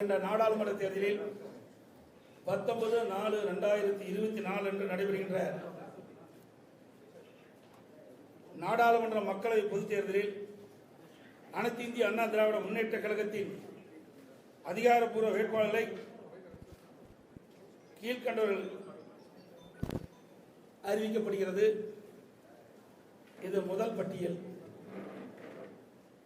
என்ற நாடாளுமன்ற தேர்தலில் பத்தொன்பது நாலு ரெண்டாயிரத்தி இருபத்தி நாலு அன்று நடைபெறுகின்ற நாடாளுமன்ற மக்களவை பொதுத் தேர்தலில் அனைத்து இந்திய அண்ணா திராவிட முன்னேற்ற கழகத்தின் அதிகாரப்பூர்வ வேட்பாளர்களை கீழ்கண்டவர்கள் அறிவிக்கப்படுகிறது. இது முதல் பட்டியல்.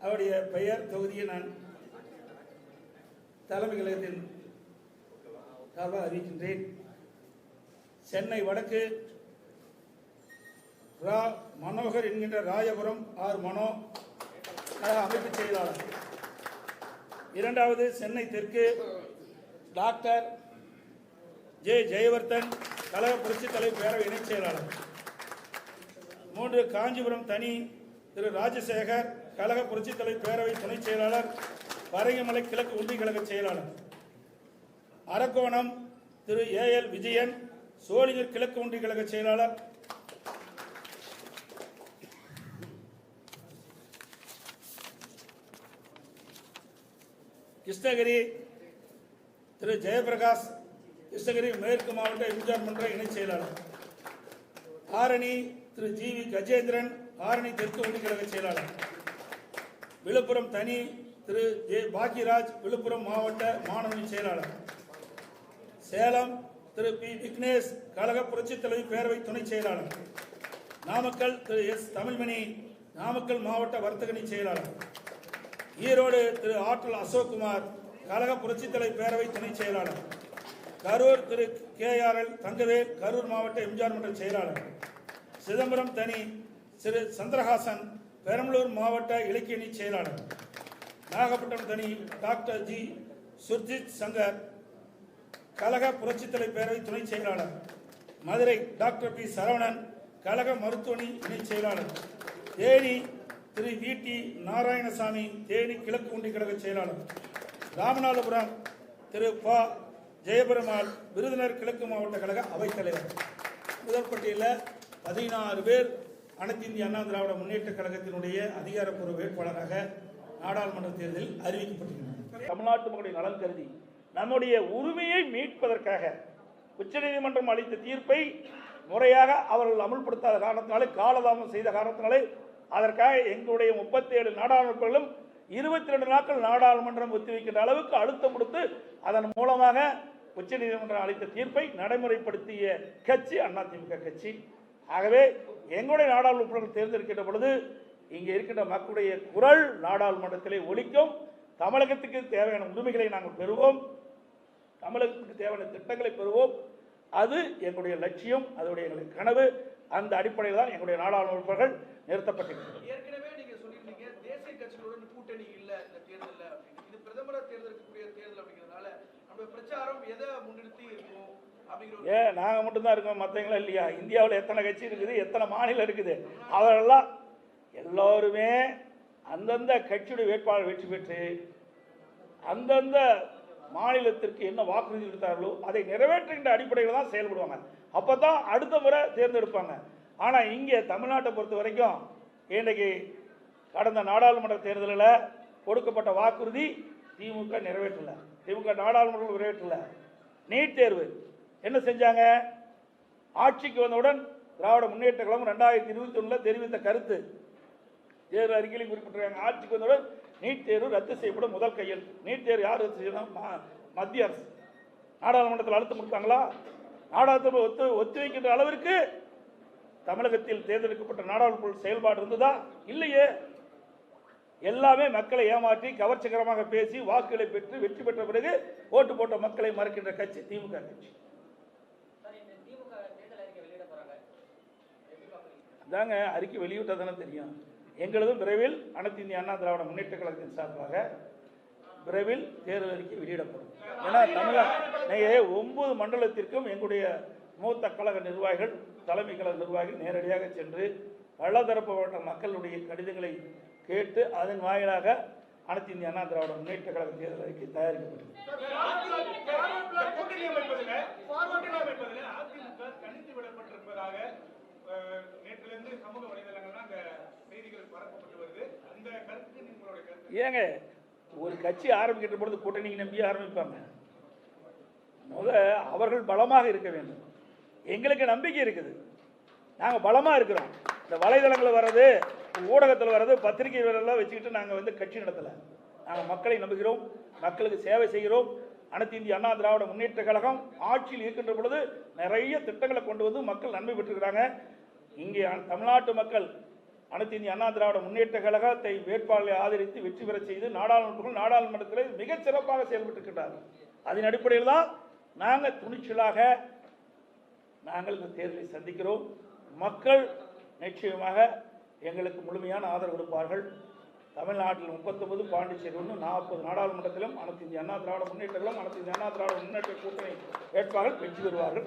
அவருடைய பெயர் தொகுதியை நான் தலைமை கழகத்தின் சார்பாக அறிவிக்கின்றேன். சென்னை வடக்கு ரா மனோகர் என்கின்ற ராயபுரம் ஆர் மனோ கழக அமைப்பு செயலாளர். இரண்டாவது சென்னை தெற்கு டாக்டர் ஜே ஜெயவர்தன் கழக புரட்சித் தலைவர் பேரவை இணைச் செயலாளர். மூன்று காஞ்சிபுரம் தனி திரு ராஜசேகர் கழக புரட்சித் தலைவர் பேரவை துணைச் செயலாளர் பரங்கிமலை கிழக்கு உண்டி கழக செயலாளர். அரக்கோணம் திரு ஏ எல் விஜயன் சோழிங்கர் கிழக்கு ஒன்றிய கழக செயலாளர். கிருஷ்ணகிரி திரு ஜெயபிரகாஷ் கிருஷ்ணகிரி மேற்கு மாவட்ட எம்ஜிஆர் மன்ற இணைச் செயலாளர். ஆரணி திரு ஜி வி கஜேந்திரன் ஆரணி தெற்கு ஒன்றிய கழக செயலாளர். விழுப்புரம் தனி திரு. ஏ பாக்கியராஜ் விழுப்புரம் மாவட்ட மாணவனி செயலாளர். சேலம் திரு. பி. விக்னேஷ் கழக புரட்சித் தலைவர் பேரவை துணை செயலாளர். நாமக்கல் திரு. எஸ். தமிழ்மணி நாமக்கல் மாவட்ட வர்த்தகணி செயலாளர். ஈரோடு திரு. ஆற்றல் அசோக்குமார் கழக புரட்சித் தலைவர் பேரவை துணை செயலாளர். Karur Thiru. K. R. L. Thangavel Karur மாவட்ட எம்ஜிஆர் மன்ற செயலாளர். சிதம்பரம் தனி திரு சந்திரஹாசன் பெரம்பலூர் மாவட்ட இலக்கியணி செயலாளர். நாகப்பட்டினம் தனி டாக்டர் ஜி. சுர்ஜித் சங்கர் கழக புரட்சித்தலை பேரவை துணை செயலாளர். Madurai doctor B. சரவணன் கழக மருத்துவணி இணை செயலாளர். தேனி திரு. வி. டி. நாராயணசாமி தேனி கிழக்கு ஒன்றிய கழக செயலாளர். ராமநாதபுரம் திரு. ப. ஜெயபெருமாள் விருதுநர் கிழக்கு மாவட்ட கழக அவைத்தலைவர் முதல் பட்டியலில் பதினாறு பேர் அனைத்து இந்திய அண்ணா திராவிட முன்னேற்ற கழகத்தினுடைய அதிகாரப்பூர்வ வேட்பாளராக நாடாளுமன்ற தேர்தலில் அறிவிக்கப்பட்டிருக்கிறார் தமிழ்நாட்டு மக்களுடைய நலன் கருதி நம்முடைய உரிமையை மீட்பதற்காக உச்சநீதிமன்றம் அளித்த தீர்ப்பை முறையாக அவர்கள் அமுல்படுத்தாத காரணத்தினாலே காலதாமதம் செய்த காரணத்தினாலே அதற்காக எங்களுடைய முப்பத்தி ஏழு நாடாளுமன்றங்களும் இருபத்தி ரெண்டு நாட்கள் நாடாளுமன்றம் ஒத்திவைக்கின்ற அளவுக்கு அழுத்தம் கொடுத்து அதன் மூலமாக உச்சநீதிமன்றம் அளித்த தீர்ப்பை நடைமுறைப்படுத்திய கட்சி அதிமுக கட்சி. ஆகவே எங்களுடைய நாடாளுமன்றங்கள் தேர்ந்தெடுக்கின்ற பொழுது இங்கே இருக்கின்ற மக்களுடைய குரல் நாடாளுமன்றத்திலே ஒலிக்கும். தமிழகத்துக்கு தேவையான உரிமைகளை நாங்கள் பெறுவோம். தமிழகத்துக்கு தேவையான திட்டங்களை பெறுவோம். அது எங்களுடைய லட்சியம் அதனுடைய எங்களுடைய கனவு. அந்த அடிப்படையில் தான் எங்களுடைய நாடாளுமன்றங்கள் நிறுத்தப்பட்டிருக்கிறது ஏற்கனவே நீங்க சொல்லியிருந்தீங்க தேசிய கட்சிகளுடன் கூட்டணி இல்ல இந்த தேர்தல்ல இது பிரதமர் தேர்ந்தெடுக்கக்கூடிய தேர்தல் அப்படிங்கிறதுனால நம்ம பிரச்சாரம் எதை முன்னிறுத்தி இருக்கும் ஏன் நாங்கள் மட்டும்தான் இருக்கோம் மற்றவங்களும் இல்லையா? இந்தியாவில் எத்தனை கட்சி இருக்குது எத்தனை மாநிலம் இருக்குது? அவரெல்லாம் எல்லோருமே அந்தந்த கட்சியுடைய வேட்பாளர் வெற்றி பெற்று அந்தந்த மாநிலத்திற்கு என்ன வாக்குறுதி கொடுத்தார்களோ அதை நிறைவேற்றுகின்ற அடிப்படையில் தான் செயல்படுவாங்க. அப்போ தான் அடுத்த முறை தேர்ந்தெடுப்பாங்க. ஆனால் இங்கே தமிழ்நாட்டை பொறுத்த வரைக்கும் இன்றைக்கு கடந்த நாடாளுமன்ற தேர்தலில் கொடுக்கப்பட்ட வாக்குறுதி திமுக நிறைவேற்றல. திமுக நாடாளுமன்றம் நிறைவேற்றல. நீட் தேர்வு. என்ன செஞ்சாங்க? ஆட்சிக்கு வந்தவுடன் திராவிட முன்னேற்ற கழகம் ரெண்டாயிரத்தி இருபத்தி ஒன்றில் தெரிவித்த கருத்து. தேர்வு அறிக்கையில் குறிப்பிட்டிருக்காங்க. ஆட்சிக்கு வந்தவுடன் நீட் தேர்வு ரத்து செய்யப்படும் முதல் கையெழுத்து. நீட் தேர்வு யார் ரத்து செய்யணும்? மத்திய அரசு. நாடாளுமன்றத்தில் அழுத்தம் கொடுத்தாங்களா? நாடாளுமன்ற ஒத்து ஒத்திவைக்கின்ற அளவிற்கு தமிழகத்தில் தேர்ந்தெடுக்கப்பட்ட நாடாளுமன்ற செயல்பாடு இருந்ததா? இல்லையே. எல்லாமே மக்களை ஏமாற்றி கவர்ச்சிகரமாக பேசி வாக்குகளை பெற்று வெற்றி பெற்ற பிறகு ஓட்டு போட்ட மக்களை மறுக்கின்ற கட்சி திமுக கட்சி. தேர்தல் அறிக்கை வெளியிட போறாங்க. எப்படி பாக்குறீங்க அதாங்க அறிக்கை வெளியிட்டா தானே தெரியும். எங்களதும் விரைவில் அனைத்து இந்திய அண்ணா திராவிட முன்னேற்ற கழகத்தின் சார்பாக விரைவில் தேர்தல் அறிக்கை வெளியிடப்படும் ஏன்னா தமிழக ஒன்பது மண்டலத்திற்கும் எங்களுடைய மூத்த கழக நிர்வாகிகள் தலைமை கழக நிர்வாகிகள் நேரடியாக சென்று பலதரப்பட்ட மக்களுடைய கடிதங்களை கேட்டு அதன் வாயிலாக அனைத்து இந்திய அண்ணா திராவிட முன்னேற்ற கழக தேர்தல் அறிக்கை தயாரிக்கப்பட்டது கூட்டணி அமைப்பதில் அதிமுக விடப்பட்டிருப்பதாக ஏங்க ஒரு கட்சி ஆரம்பிக்கிற பொழுது கூட்டணி நம்பியே ஆரம்பிப்பாங்க. முத அவர்கள் பலமாக இருக்க வேண்டும். எங்களுக்கு நம்பிக்கை இருக்குது. நாங்கள் பலமாக இருக்கிறோம். இந்த வலைதளங்களில் வர்றது ஊடகத்தில் வர்றது பத்திரிகைகளெல்லாம் வச்சுக்கிட்டு நாங்கள் வந்து கட்சி நடத்தலை. நாங்கள் மக்களை நம்புகிறோம். மக்களுக்கு சேவை செய்கிறோம். அனைத்து இந்திய அண்ணா திராவிட முன்னேற்ற கழகம் ஆட்சியில் இருக்கின்ற பொழுது நிறைய திட்டங்களை கொண்டு வந்து மக்கள் நன்மை பெற்றுக்கிறாங்க இங்கே தமிழ்நாட்டு மக்கள் அனைத்து இந்திய அண்ணா திராவிட முன்னேற்ற கழகத்தை வேட்பாளரை ஆதரித்து வெற்றி பெறச் செய்து நாடாளுமன்றங்கள் நாடாளுமன்றத்தில் மிகச் சிறப்பாக செயல்பட்டிருக்கின்றார்கள் அதன் அடிப்படையில் தான் நாங்கள் துணிச்சலாக நாங்கள் இந்த தேர்தலை சந்திக்கிறோம். மக்கள் நிச்சயமாக எங்களுக்கு முழுமையான ஆதரவு கொடுப்பார்கள். தமிழ்நாட்டில் முப்பத்தொன்பது பாண்டிச்சேரி ஒன்று நாற்பது நாடாளுமன்றத்திலும் அனைத்து இந்திய அண்ணா திராவிட முன்னேற்றங்களும் அனைத்து இந்திய அண்ணா திராவிட முன்னேற்ற கூட்டணி வேட்பாளர்கள் வெற்றி பெறுவார்கள்.